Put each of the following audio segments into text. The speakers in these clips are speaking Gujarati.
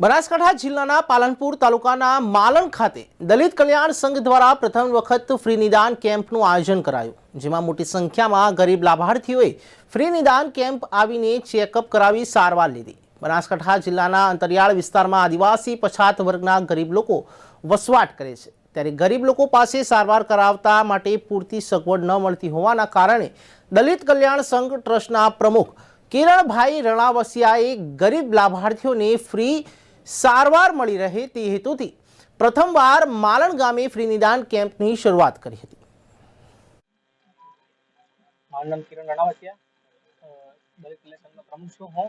બનાસકાંઠા જિલ્લાના પાલનપુર તાલુકાના માલણ ખાતે દલિત કલ્યાણ સંઘ દ્વારા પ્રથમ વખત ફ્રી નિદાન કેમ્પનું આયોજન કરાયું, જેમાં મોટી સંખ્યામાં ગરીબ લાભાર્થીઓએ ફ્રી નિદાન કેમ્પ આવીને ચેકઅપ કરાવી સારવાર લીધી. બનાસકાંઠા જિલ્લાના અંતરિયાળ વિસ્તારમાં આદિવાસી પછાત વર્ગના ગરીબ લોકો વસવાટ કરે છે. ત્યારે ગરીબ લોકો પાસે સારવાર કરાવતા માટે પૂરતી સગવડ ન મળતી હોવાના કારણે દલિત કલ્યાણ સંઘ ટ્રસ્ટના પ્રમુખ કિરણભાઈ રણાવસિયાએ ગરીબ લાભાર્થીઓને ફ્રી સારવાર મળી રહે તે હેતુથી પ્રથમવાર માલણ ગામે ફ્રી નિદાન કેમ્પની શરૂઆત કરી હતી. મારું નામ કિરણ રણાવતિયા. દરેક દલિત પ્રમુખ છું હું.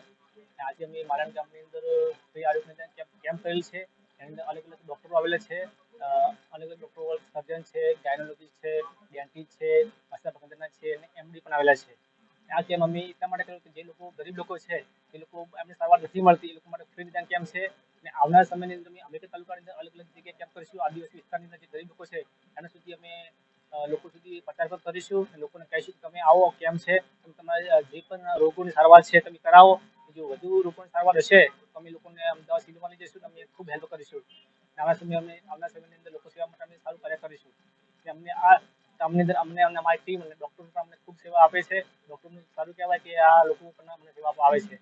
આજે અમે માલણ ગામની અંદર ફ્રી આરોગ્ય નિદાન કેમ્પ કેમ્પ કરેલ છે. એની અંદર અલગ અલગ ડૉક્ટરો આવેલા છે. અલગ અલગ ડૉક્ટરો સર્જન છે ગાયનોલોજીસ્ટ છે, ડેન્ટિસ્ટ છે, આશા પ્રબંધના છે અને એમડી પણ આવેલા છે. આ કેમ્પ અમે એટલા માટે કર્યું કે જે લોકો ગરીબ લોકો છે, એ લોકો એમને સારવાર નથી મળતી, એ લોકો માટે ફ્રી નિદાન કેમ્પ છે. આવનાર સમયની અંદર અમે અંબેડકર તાલુકાની અંદર અલગ અલગ જગ્યાએ કેમ્પ કરીશું. આદિવાસી વિસ્તારની અંદર જે ગરીબ લોકો છે, એના સુધી અમે લોકો સુધી પ્રચાર પણ કરીશું લોકોને કહીશું કે તમે આવો કેમ્પ છે? તમે તમારા જે પણ રોગોની સારવાર છે, તમે કરાવો. જો વધુ રોગોની સારવાર હશે, તો અમે લોકોને અમદાવાદ સિનેમા લઈ જઈશું અમે ખૂબ હેલ્પ કરીશું. આવનાર સમય અમે, આવનાર સમયની અંદર લોકો સેવા માટે અમે સારું કાર્ય કરીશું. કે અમને આ, અમને અંદર, અમને અમને અમારી ટીમ અને ડૉક્ટર પણ અમને ખૂબ સેવા આપે છે. ડૉક્ટરનું સારું કહેવાય કે આ લોકો પણ અમને સેવા આવે છે.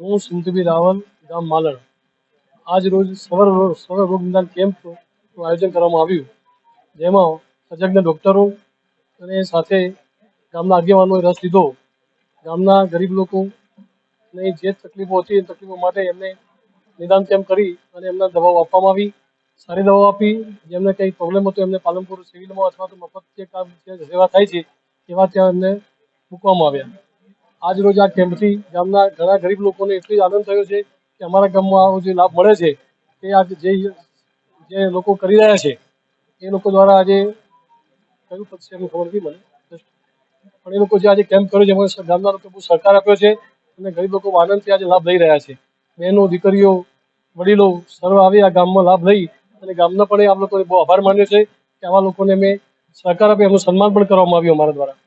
હું સિંધુબી રાવલ, ગામ માલણ. આજ રોજ સવર સવર રોગ નિદાન કેમ્પનું આયોજન કરવામાં આવ્યું. જેમાં તજજ્ઞ ડૉક્ટરો અને સાથે ગામના આગેવાનોએ રસ લીધો. ગામના ગરીબ લોકોને જે તકલીફો હતી એ તકલીફો માટે એમને નિદાન કેમ્પ કરી અને એમને દવાઓ આપવામાં આવી. સારી દવાઓ આપી. જેમને કંઈ પ્રોબ્લેમ હતો એમને પાલનપુર સિવિલમાં અથવા તો મફત જે કામ સેવા થાય છે, એવા ત્યાં એમને મૂકવામાં આવ્યા. આજ રોજ આ કેમ્પથી ગામના ઘણા ગરીબ લોકોને એટલી આનંદ થયો છે કે અમારા ગામમાં જે લાભ મળે છે, તે આજે જે જે લોકો કરી રહ્યા છે, એ લોકો દ્વારા આજે કયું પદ છે એનું ખબર નથી મને. પણ એ લોકો જે આજે કેમ્પ કર્યો છે, એમાં ગામના લોકો બહુ સહકાર આપ્યો છે અને ગરીબ લોકો આનંદથી આજે લાભ લઈ રહ્યા છે. બહેનો, દીકરીઓ, વડીલો સર્વ આવી આ ગામમાં લાભ લઈ અને ગામના પણ એ આ લોકોને બહુ આભાર માન્યો છે કે આવા લોકોને મેં સહકાર આપી, એમનું સન્માન પણ કરવામાં આવ્યું અમારા દ્વારા.